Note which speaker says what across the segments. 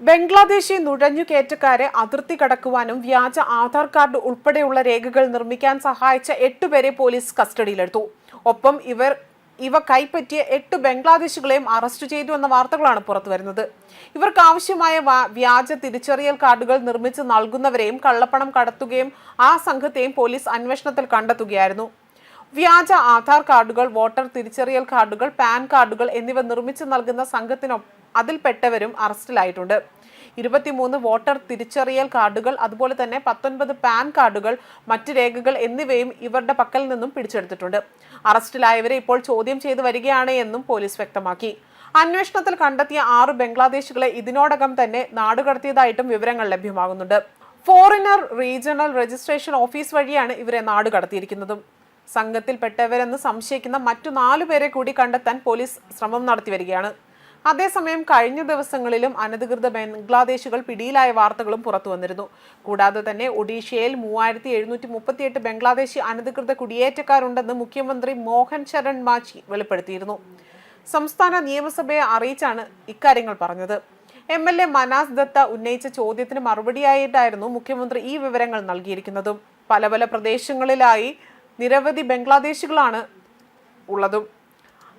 Speaker 1: ബംഗ്ലാദേശി നുഴഞ്ഞുകയറ്റക്കാരെ അതിർത്തി കടക്കുവാനും വ്യാജ ആധാർ കാർഡ് ഉൾപ്പെടെയുള്ള രേഖകൾ നിർമ്മിക്കാൻ സഹായിച്ച എട്ടുപേരെ പോലീസ് കസ്റ്റഡിയിലെടുത്തു. ഒപ്പം ഇവർ ഇവ കൈപ്പറ്റിയ എട്ട് ബംഗ്ലാദേശികളെയും അറസ്റ്റ് ചെയ്തു എന്ന വാർത്തകളാണ് പുറത്തുവരുന്നത്. ഇവർക്ക് ആവശ്യമായ വ്യാജ തിരിച്ചറിയൽ കാർഡുകൾ നിർമ്മിച്ച് നൽകുന്നവരെയും കള്ളപ്പണം കടത്തുകയും ആ സംഘത്തെയും പോലീസ് അന്വേഷണത്തിൽ കണ്ടെത്തുകയായിരുന്നു. വ്യാജ ആധാർ കാർഡുകൾ വോട്ടർ തിരിച്ചറിയൽ കാർഡുകൾ പാൻ കാർഡുകൾ എന്നിവ നിർമ്മിച്ചു നൽകുന്ന സംഘത്തിനൊപ്പം അതിൽപ്പെട്ടവരും അറസ്റ്റിലായിട്ടുണ്ട്. ഇരുപത്തിമൂന്ന് വോട്ടർ തിരിച്ചറിയൽ കാർഡുകൾ അതുപോലെ തന്നെ പത്തൊൻപത് പാൻ കാർഡുകൾ മറ്റ് രേഖകൾ എന്നിവയും ഇവരുടെ പക്കൽ നിന്നും പിടിച്ചെടുത്തിട്ടുണ്ട്. അറസ്റ്റിലായവരെ ഇപ്പോൾ ചോദ്യം ചെയ്തു വരികയാണ് എന്നും പോലീസ് വ്യക്തമാക്കി. അന്വേഷണത്തിൽ കണ്ടെത്തിയ ആറ് ബംഗ്ലാദേശികളെ ഇതിനോടകം തന്നെ നാടുകടത്തിയതായിട്ടും വിവരങ്ങൾ ലഭ്യമാകുന്നുണ്ട്. ഫോറിനർ റീജിയണൽ രജിസ്ട്രേഷൻ ഓഫീസ് വഴിയാണ് ഇവരെ നാടുകടത്തിയിരിക്കുന്നതും സംഘത്തിൽപ്പെട്ടവരെന്ന് സംശയിക്കുന്ന മറ്റു നാലു പേരെ കൂടി കണ്ടെത്താൻ പോലീസ് ശ്രമം നടത്തി വരികയാണ്. അതേസമയം കഴിഞ്ഞ ദിവസങ്ങളിലും അനധികൃത ബംഗ്ലാദേശികൾ പിടിയിലായ വാർത്തകളും പുറത്തു വന്നിരുന്നു. കൂടാതെ തന്നെ ഒഡീഷയിൽ മൂവായിരത്തി എഴുന്നൂറ്റി മുപ്പത്തിയെട്ട് ബംഗ്ലാദേശി അനധികൃത കുടിയേറ്റക്കാരുണ്ടെന്ന് മുഖ്യമന്ത്രി മോഹൻ ശരൺ മാച്ചി വെളിപ്പെടുത്തിയിരുന്നു. സംസ്ഥാന നിയമസഭയെ അറിയിച്ചാണ് ഇക്കാര്യങ്ങൾ പറഞ്ഞത്. M L A Manas Datta ഉന്നയിച്ച ചോദ്യത്തിന് മറുപടിയായിട്ടായിരുന്നു മുഖ്യമന്ത്രി ഈ വിവരങ്ങൾ നൽകിയിരിക്കുന്നതും. പല പല പ്രദേശങ്ങളിലായി നിരവധി ബംഗ്ലാദേശികളാണ് ഉള്ളതും.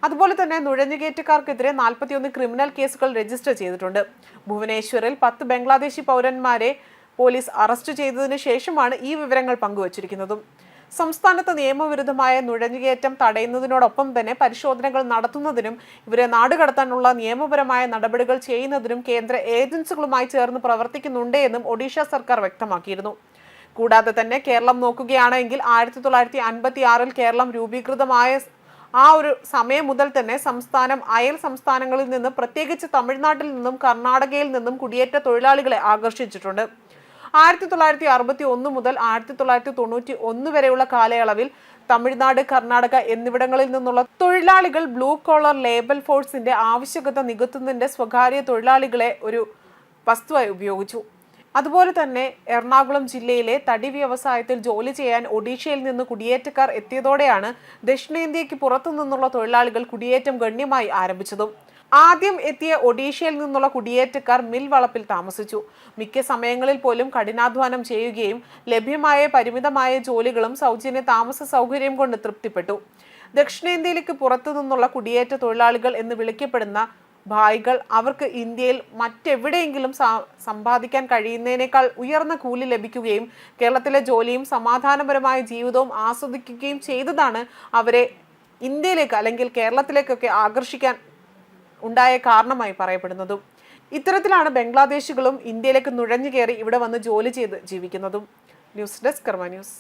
Speaker 1: അതുപോലെ തന്നെ നുഴഞ്ഞുകയറ്റക്കാർക്കെതിരെ നാൽപ്പത്തിയൊന്ന് ക്രിമിനൽ കേസുകൾ രജിസ്റ്റർ ചെയ്തിട്ടുണ്ട്. ഭുവനേശ്വറിൽ പത്ത് ബംഗ്ലാദേശി പൗരന്മാരെ പോലീസ് അറസ്റ്റ് ചെയ്തതിനു ശേഷമാണ് ഈ വിവരങ്ങൾ പങ്കുവച്ചിരിക്കുന്നതും. സംസ്ഥാനത്ത് നിയമവിരുദ്ധമായ നുഴഞ്ഞുകയറ്റം തടയുന്നതിനോടൊപ്പം തന്നെ പരിശോധനകൾ നടത്തുന്നതിനും ഇവരെ നാടുകടത്താനുള്ള നിയമപരമായ നടപടികൾ ചെയ്യുന്നതിനും കേന്ദ്ര ഏജൻസികളുമായി ചേർന്ന് പ്രവർത്തിക്കുന്നുണ്ടെന്നും ഒഡീഷ സർക്കാർ വ്യക്തമാക്കിയിരുന്നു. കൂടാതെ തന്നെ കേരളം നോക്കുകയാണെങ്കിൽ ആയിരത്തി തൊള്ളായിരത്തി അൻപത്തി ആറിൽ കേരളം രൂപീകൃതമായ ആ ഒരു സമയം മുതൽ തന്നെ സംസ്ഥാനം അയൽ സംസ്ഥാനങ്ങളിൽ നിന്ന് പ്രത്യേകിച്ച് തമിഴ്നാട്ടിൽ നിന്നും കർണാടകയിൽ നിന്നും കുടിയേറ്റ തൊഴിലാളികളെ ആകർഷിച്ചിട്ടുണ്ട്. ആയിരത്തി തൊള്ളായിരത്തി അറുപത്തി ഒന്ന് മുതൽ ആയിരത്തി തൊള്ളായിരത്തി തൊണ്ണൂറ്റി ഒന്ന് വരെയുള്ള കാലയളവിൽ തമിഴ്നാട് കർണാടക എന്നിവിടങ്ങളിൽ നിന്നുള്ള തൊഴിലാളികൾ ബ്ലൂ കോളർ ലേബൽ ഫോഴ്സിന്റെ ആവശ്യകത നികത്തുന്നതിന്റെ സ്വകാര്യ തൊഴിലാളികളെ ഒരു വസ്തുവായി ഉപയോഗിച്ചു. അതുപോലെ തന്നെ എറണാകുളം ജില്ലയിലെ തടി വ്യവസായത്തിൽ ജോലി ചെയ്യാൻ ഒഡീഷയിൽ നിന്ന് കുടിയേറ്റക്കാർ എത്തിയതോടെയാണ് ദക്ഷിണേന്ത്യക്ക് പുറത്തു നിന്നുള്ള തൊഴിലാളികൾ കുടിയേറ്റം ഗണ്യമായി ആരംഭിച്ചതും. ആദ്യം എത്തിയ ഒഡീഷയിൽ നിന്നുള്ള കുടിയേറ്റക്കാർ മിൽ വളപ്പിൽ താമസിച്ചു. മിക്ക സമയങ്ങളിൽ പോലും കഠിനാധ്വാനം ചെയ്യുകയും ലഭ്യമായ പരിമിതമായ ജോലികളും സൗജന്യ താമസ സൗകര്യം കൊണ്ട് തൃപ്തിപ്പെട്ടു. ദക്ഷിണേന്ത്യയിലേക്ക് പുറത്തു നിന്നുള്ള കുടിയേറ്റ തൊഴിലാളികൾ എന്ന് വിളിക്കപ്പെടുന്ന ഭായികൾ അവർക്ക് ഇന്ത്യയിൽ മറ്റെവിടെയെങ്കിലും സമ്പാദിക്കാൻ കഴിയുന്നതിനേക്കാൾ ഉയർന്ന കൂലി ലഭിക്കുകയും കേരളത്തിലെ ജോലിയും സമാധാനപരമായ ജീവിതവും ആസ്വദിക്കുകയും ചെയ്തതാണ് അവരെ ഇന്ത്യയിലേക്ക് അല്ലെങ്കിൽ കേരളത്തിലേക്കൊക്കെ ആകർഷിക്കാൻ ഉണ്ടായ കാരണമായി പറയപ്പെടുന്നതും. ഇത്തരത്തിലാണ് ബംഗ്ലാദേശികളും ഇന്ത്യയിലേക്ക് നുഴഞ്ഞു കയറി ഇവിടെ വന്ന് ജോലി ചെയ്ത് ജീവിക്കുന്നതും. News desk Karma news.